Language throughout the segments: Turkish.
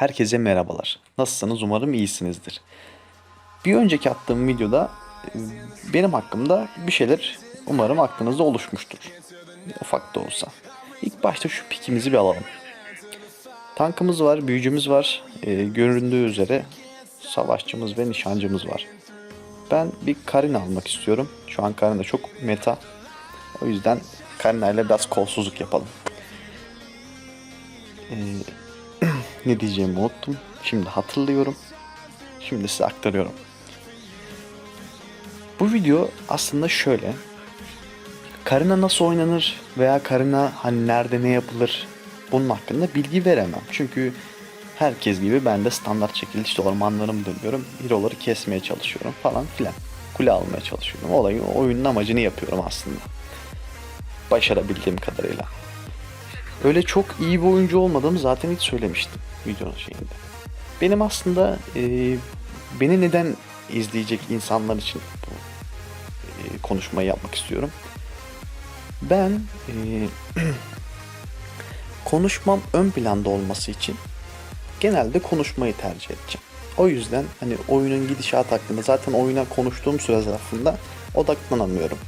Herkese merhabalar. Nasılsınız? Umarım iyisinizdir. Bir önceki attığım videoda e, benim hakkımda bir şeyler umarım aklınızda oluşmuştur. Ufak da olsa. İlk başta şu pikimizi bir alalım. Tankımız var, büyücümüz var. E, göründüğü üzere savaşçımız ve nişancımız var. Ben bir Karina almak istiyorum. Şu an Karina çok meta. O yüzden Karina ile biraz kolsuzluk yapalım. Ee, ne diyeceğimi unuttum. Şimdi hatırlıyorum. Şimdi size aktarıyorum. Bu video aslında şöyle. Karina nasıl oynanır veya Karina hani nerede ne yapılır bunun hakkında bilgi veremem. Çünkü herkes gibi ben de standart şekilde işte ormanlarımı dönüyorum. Hero'ları kesmeye çalışıyorum falan filan. Kule almaya çalışıyorum. Olayın oyunun amacını yapıyorum aslında. Başarabildiğim kadarıyla. Öyle çok iyi bir oyuncu olmadığımı zaten hiç söylemiştim videonun şeyinde. Benim aslında e, beni neden izleyecek insanlar için bu e, konuşmayı yapmak istiyorum. Ben e, konuşmam ön planda olması için genelde konuşmayı tercih edeceğim. O yüzden hani oyunun gidişat hakkında zaten oyuna konuştuğum süre zarfında odaklanamıyorum.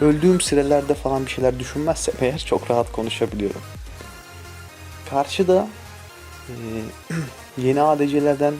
Öldüğüm sürelerde falan bir şeyler düşünmezsem eğer çok rahat konuşabiliyorum. Karşıda e, yeni ADC'lerden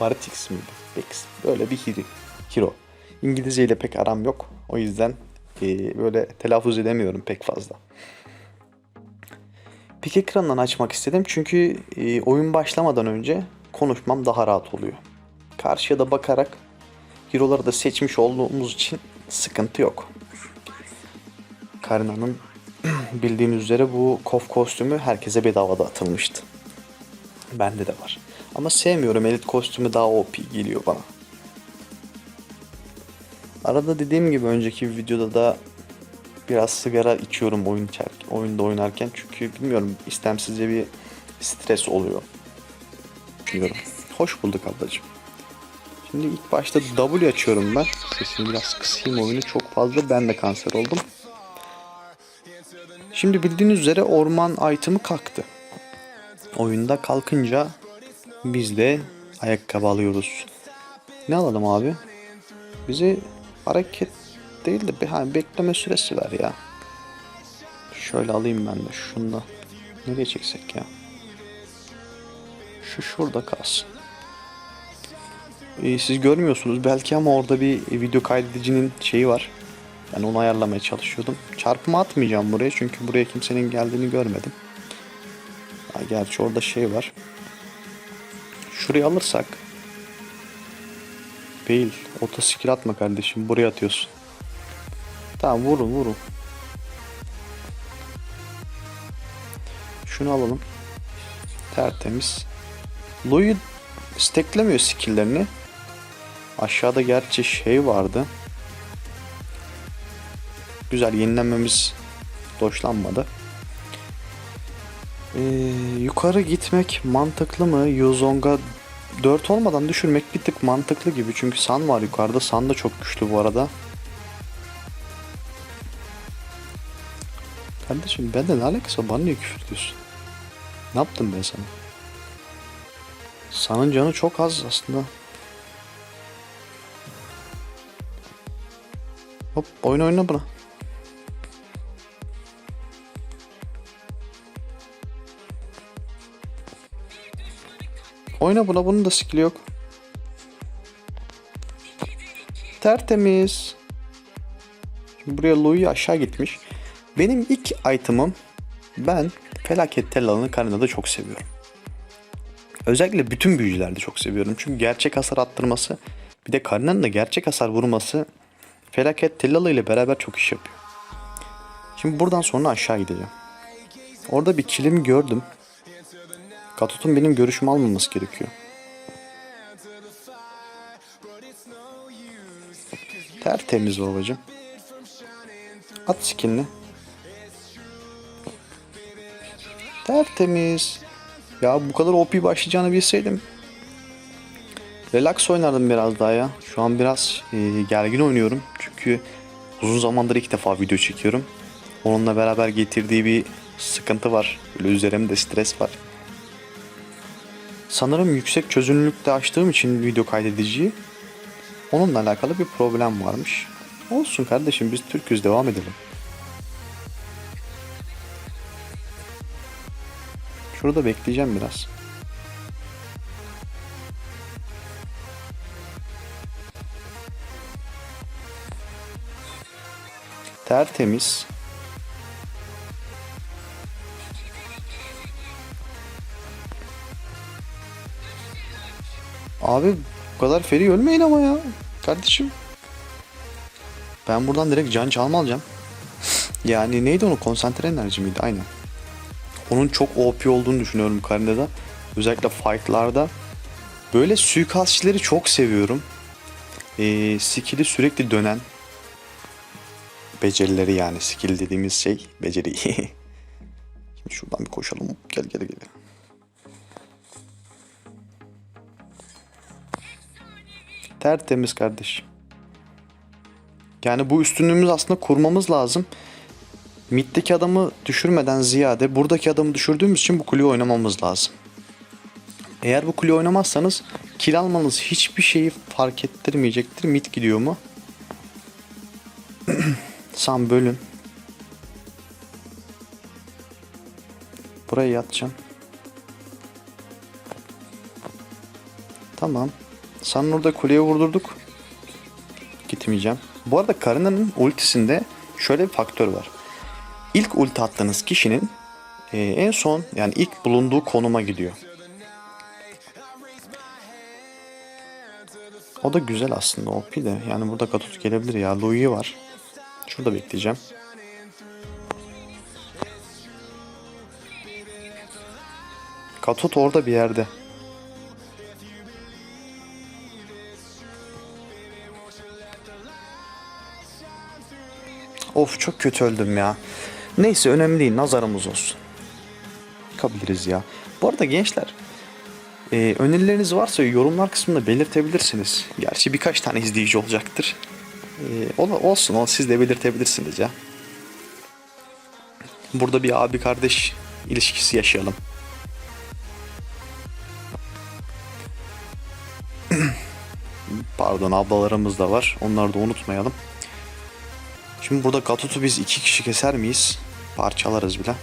Baritix miydi? Bex. Böyle bir hero. hero. İngilizce ile pek aram yok. O yüzden e, böyle telaffuz edemiyorum pek fazla. Pik ekranından açmak istedim çünkü e, oyun başlamadan önce konuşmam daha rahat oluyor. Karşıya da bakarak hero'ları da seçmiş olduğumuz için sıkıntı yok. Karina'nın bildiğiniz üzere bu kof kostümü herkese bedavada atılmıştı. Bende de var. Ama sevmiyorum elit kostümü daha OP geliyor bana. Arada dediğim gibi önceki videoda da biraz sigara içiyorum oyun içer- oyunda oynarken çünkü bilmiyorum istemsizce bir stres oluyor. Bilmiyorum. Hoş bulduk ablacığım. Şimdi ilk başta W açıyorum ben. Sesini biraz kısayım oyunu çok fazla ben de kanser oldum. Şimdi bildiğiniz üzere orman itemi kalktı. Oyunda kalkınca biz de ayakkabı alıyoruz. Ne alalım abi? Bize hareket değil de bekleme süresi ver ya. Şöyle alayım ben de şunu. Nereye çeksek ya? Şu şurada kalsın. Ee, siz görmüyorsunuz belki ama orada bir video kaydedicinin şeyi var. Ben onu ayarlamaya çalışıyordum. Çarpımı atmayacağım buraya çünkü buraya kimsenin geldiğini görmedim. Ha, gerçi orada şey var. Şurayı alırsak Değil. Ota skill atma kardeşim. Buraya atıyorsun. Tamam vurun vurun. Şunu alalım. Tertemiz. Louis stacklemiyor skill'lerini. Aşağıda gerçi şey vardı. Güzel yenilenmemiz hoşlanmadı. Ee, yukarı gitmek mantıklı mı? Yuzong'a 4 olmadan düşürmek bir tık mantıklı gibi. Çünkü San var yukarıda. San da çok güçlü bu arada. Kardeşim ben de ne alakası? Bana niye küfür ediyorsun? Ne yaptım ben sana? San'ın canı çok az aslında. Hop oyna oyna buna. Oyna buna bunun da skill'i yok. Tertemiz. Şimdi buraya Louis aşağı gitmiş. Benim ilk item'ım ben felaket tellalını Karina'da çok seviyorum. Özellikle bütün büyücülerde çok seviyorum. Çünkü gerçek hasar attırması bir de Karina'nın da gerçek hasar vurması felaket tellalı ile beraber çok iş yapıyor. Şimdi buradan sonra aşağı gideceğim. Orada bir kilim gördüm. Katut'un benim görüşümü almaması gerekiyor. Tertemiz babacım. At skillini. Tertemiz. Ya bu kadar OP başlayacağını bilseydim. Relax oynardım biraz daha ya. Şu an biraz e, gergin oynuyorum. Çünkü uzun zamandır ilk defa video çekiyorum. Onunla beraber getirdiği bir sıkıntı var. Böyle üzerimde stres var. Sanırım yüksek çözünürlükte açtığım için video kaydediciyi onunla alakalı bir problem varmış. Olsun kardeşim biz Türk'üz devam edelim. Şurada bekleyeceğim biraz. Tertemiz. Abi bu kadar feri ölmeyin ama ya. Kardeşim. Ben buradan direkt can çalma alacağım. Yani neydi onu? Konsantre enerji miydi? Aynen. Onun çok OP olduğunu düşünüyorum Karina'da. Özellikle fightlarda. Böyle suikastçileri çok seviyorum. Ee, skill'i sürekli dönen becerileri yani skill dediğimiz şey beceri. Şimdi şuradan bir koşalım. Gel gel gel. Tertemiz kardeş. Yani bu üstünlüğümüz aslında kurmamız lazım. Mid'deki adamı düşürmeden ziyade buradaki adamı düşürdüğümüz için bu kuleyi oynamamız lazım. Eğer bu kuleyi oynamazsanız kill almanız hiçbir şeyi fark ettirmeyecektir. Mid gidiyor mu? Sam bölün. Buraya yatacağım. Tamam. Sen orada kuleye vurdurduk. Gitmeyeceğim. Bu arada Karina'nın ultisinde şöyle bir faktör var. İlk ulti attığınız kişinin e, en son yani ilk bulunduğu konuma gidiyor. O da güzel aslında OP de. Yani burada Gatut gelebilir ya. Louis var. Şurada bekleyeceğim. Katut orada bir yerde. Of çok kötü öldüm ya. Neyse önemli değil nazarımız olsun. Kapabiliriz ya. Bu arada gençler e, önerileriniz varsa yorumlar kısmında belirtebilirsiniz. Gerçi birkaç tane izleyici olacaktır. E, ola- olsun o siz de belirtebilirsiniz ya. Burada bir abi kardeş ilişkisi yaşayalım. Pardon ablalarımız da var. Onları da unutmayalım. Şimdi burada Gatut'u biz iki kişi keser miyiz? Parçalarız bile.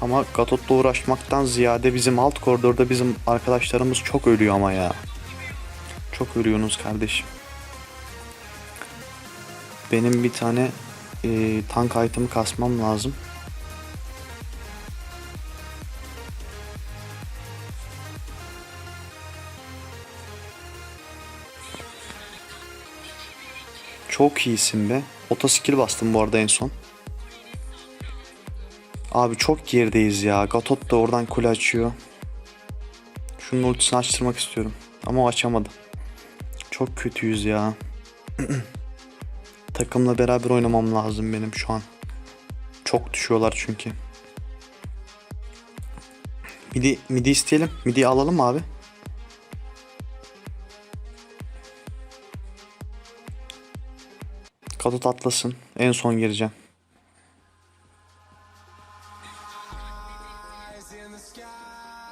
Ama Gatot'la uğraşmaktan ziyade bizim alt koridorda bizim arkadaşlarımız çok ölüyor ama ya. Çok ölüyorsunuz kardeşim. Benim bir tane e, tank item'ı kasmam lazım. Çok iyisin be. Otoskill bastım bu arada en son. Abi çok gerideyiz ya. Gatot da oradan kule açıyor. Şunun ultisini açtırmak istiyorum. Ama o açamadı. Çok kötüyüz ya. Takımla beraber oynamam lazım benim şu an. Çok düşüyorlar çünkü. Midi, midi isteyelim. Midi alalım mı abi? Kadut atlasın. En son gireceğim.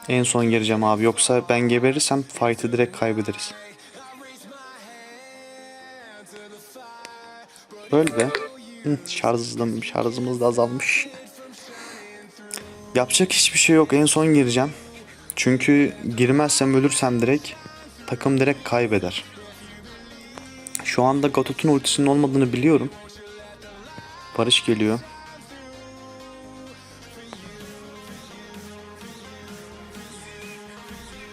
En son gireceğim abi. Yoksa ben geberirsem fight'ı direkt kaybederiz. Öl be. Hı, şarjım, şarjımız da azalmış. Yapacak hiçbir şey yok. En son gireceğim. Çünkü girmezsem ölürsem direkt takım direkt kaybeder. Şu anda Gatot'un ultisinin olmadığını biliyorum. Barış geliyor.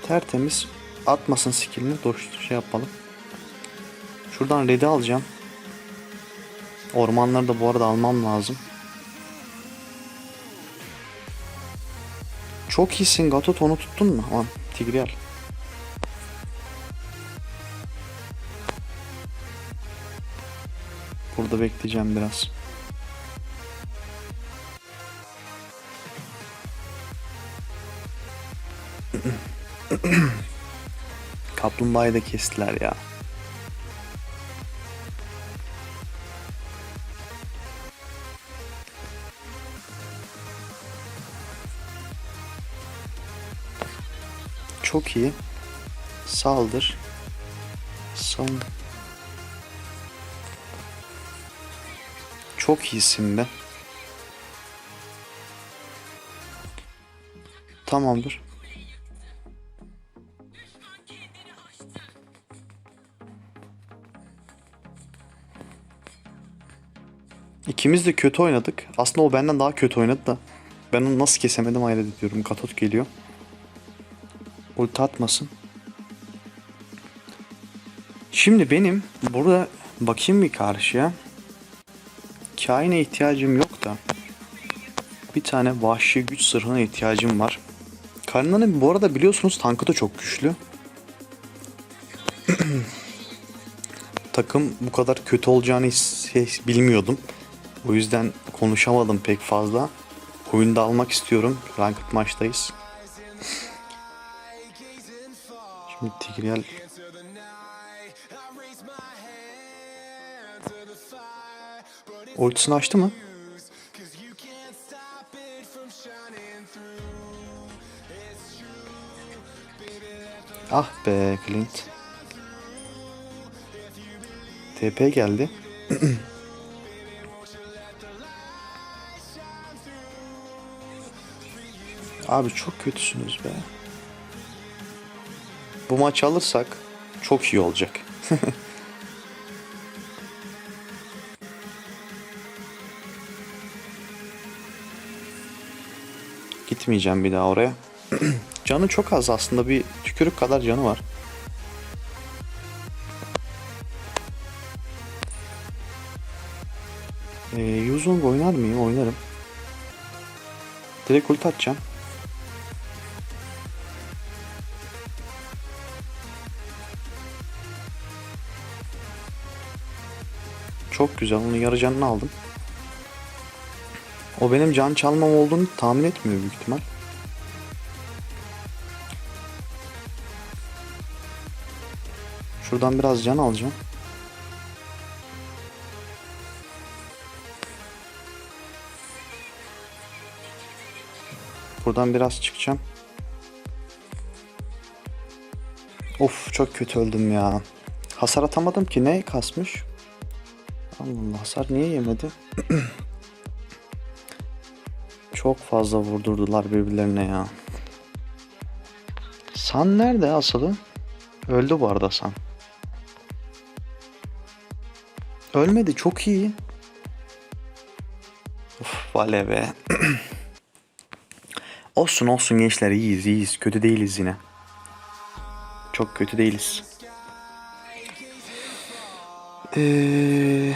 Tertemiz. Atmasın skillini. Dur şey yapalım. Şuradan red'i alacağım. Ormanları da bu arada almam lazım. Çok iyisin Gatot onu tuttun mu? Aman Tigreal. Burada bekleyeceğim biraz. Kaplumbağayı da kestiler ya. çok iyi. Saldır. Savun. Çok iyisin be. Tamamdır. İkimiz de kötü oynadık. Aslında o benden daha kötü oynadı da. Ben onu nasıl kesemedim hayret ediyorum. Katot geliyor. Ulti atmasın. Şimdi benim burada bakayım bir karşıya. Kain'e ihtiyacım yok da. Bir tane vahşi güç sırrına ihtiyacım var. Karina'nın bu arada biliyorsunuz tankı da çok güçlü. Takım bu kadar kötü olacağını bilmiyordum. O yüzden konuşamadım pek fazla. Oyunda almak istiyorum. Ranked maçtayız. Şimdi Tigreal Ultisini açtı mı? Ah be Clint. TP geldi. Abi çok kötüsünüz be. Bu maçı alırsak çok iyi olacak. Gitmeyeceğim bir daha oraya. canı çok az aslında bir tükürük kadar canı var. Ee, Yuzong oynar mıyım? Oynarım. Direkt ulti atacağım. Çok güzel. Onun yarı canını aldım. O benim can çalmam olduğunu tahmin etmiyor büyük ihtimal. Şuradan biraz can alacağım. Buradan biraz çıkacağım. Of çok kötü öldüm ya. Hasar atamadım ki ne kasmış? Allah hasar niye yemedi? çok fazla vurdurdular birbirlerine ya. San nerede asılı? Öldü bu arada San. Ölmedi çok iyi. Of vale be. olsun olsun gençler iyiyiz iyiyiz. Kötü değiliz yine. Çok kötü değiliz. Ee,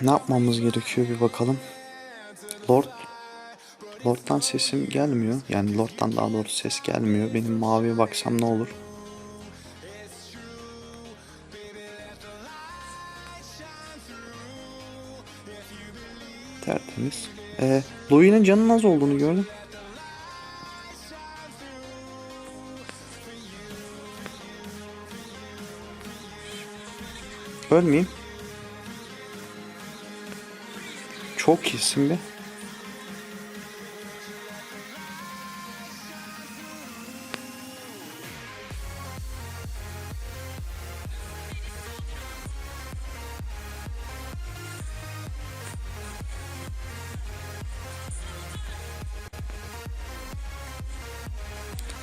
ne yapmamız gerekiyor bir bakalım. Lord Lord'dan sesim gelmiyor. Yani Lord'dan daha doğrusu ses gelmiyor. Benim maviye baksam ne olur? Tertemiz. Ee, Louis'nin canının az olduğunu gördüm. Ölmeyeyim. Çok iyisin be.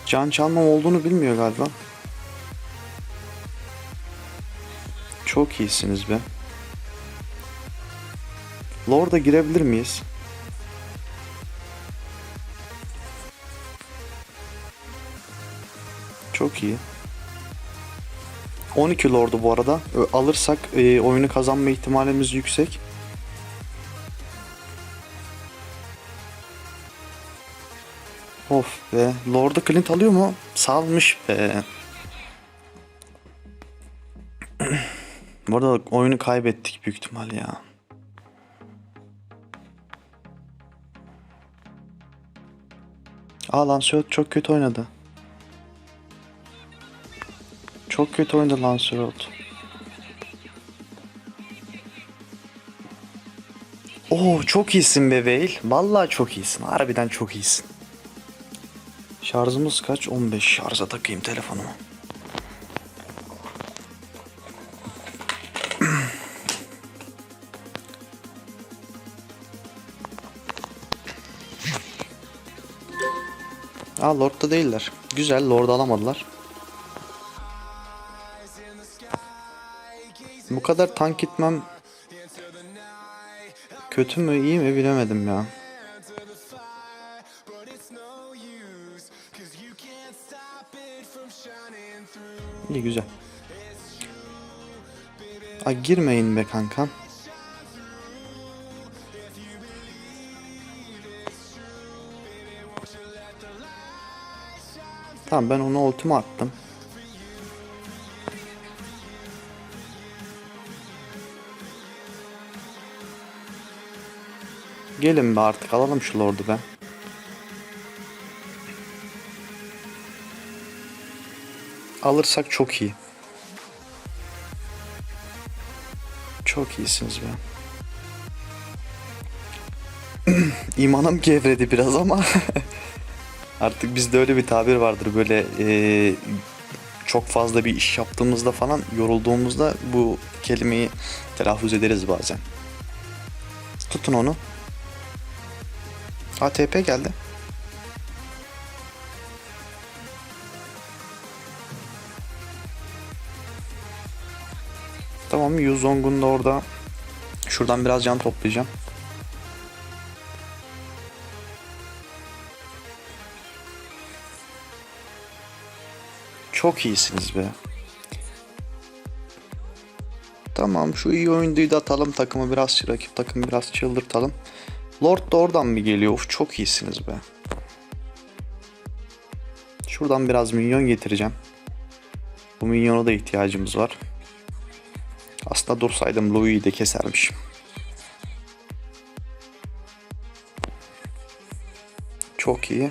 Can çalmam olduğunu bilmiyor galiba. Çok iyisiniz be. Lord'a girebilir miyiz? Çok iyi. 12 Lord'u bu arada. Alırsak e, oyunu kazanma ihtimalimiz yüksek. Of be. Lord'u Clint alıyor mu? Salmış be. Bu oyunu kaybettik büyük ihtimal ya. Aa Lancelot çok kötü oynadı. Çok kötü oynadı Lancelot. Oo çok iyisin be Veil. Vallahi çok iyisin. Harbiden çok iyisin. Şarjımız kaç? 15. Şarja takayım telefonumu. Aa Lord'da değiller. Güzel Lord alamadılar. Bu kadar tank gitmem kötü mü iyi mi bilemedim ya. İyi güzel. Ay girmeyin be kankam. Tamam ben onu ultime attım. Gelin be artık alalım şu lordu be. Alırsak çok iyi. Çok iyisiniz be. İmanım gevredi biraz ama artık bizde öyle bir tabir vardır böyle eee, çok fazla bir iş yaptığımızda falan yorulduğumuzda bu kelimeyi telaffuz ederiz bazen. Tutun onu. ATP geldi. Tamam Yuzong'un da orada. Şuradan biraz can toplayacağım. Çok iyisiniz be. Tamam şu iyi oyuncuyu da atalım takımı biraz rakip takımı biraz çıldırtalım. Lord da oradan mı geliyor? Of çok iyisiniz be. Şuradan biraz minyon getireceğim. Bu minyona da ihtiyacımız var. Aslında dursaydım Louis'i de kesermişim. Çok iyi.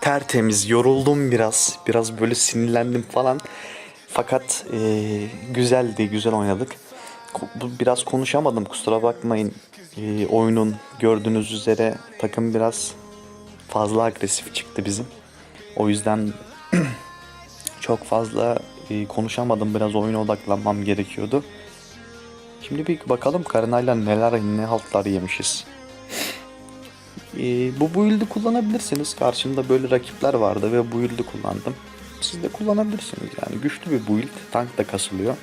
Tertemiz, yoruldum biraz. Biraz böyle sinirlendim falan. Fakat eee, güzeldi, güzel oynadık. Biraz konuşamadım kusura bakmayın. Eee, oyunun gördüğünüz üzere takım biraz fazla agresif çıktı bizim. O yüzden çok fazla eee, konuşamadım. Biraz oyuna odaklanmam gerekiyordu. Şimdi bir bakalım Karina'yla neler ne haltlar yemişiz. Ee, bu build'i kullanabilirsiniz. Karşımda böyle rakipler vardı ve bu build'i kullandım. Siz de kullanabilirsiniz yani. Güçlü bir build. Tank da kasılıyor.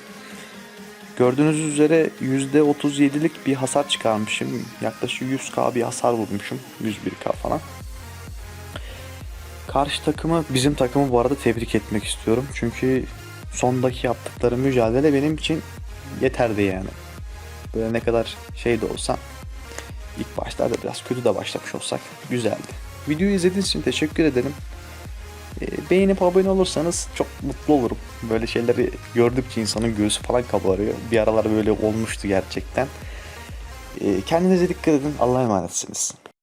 Gördüğünüz üzere %37'lik bir hasar çıkarmışım. Yaklaşık 100k bir hasar vurmuşum. 101k falan. Karşı takımı, bizim takımı bu arada tebrik etmek istiyorum. Çünkü sondaki yaptıkları mücadele benim için yeterdi yani. Böyle ne kadar şey de olsa İlk başlarda biraz kötü de başlamış olsak güzeldi. Videoyu izlediğiniz için teşekkür ederim. Ee, beğenip abone olursanız çok mutlu olurum. Böyle şeyleri gördükçe insanın göğsü falan kabarıyor. Bir aralar böyle olmuştu gerçekten. Ee, kendinize dikkat edin. Allah'a emanetsiniz.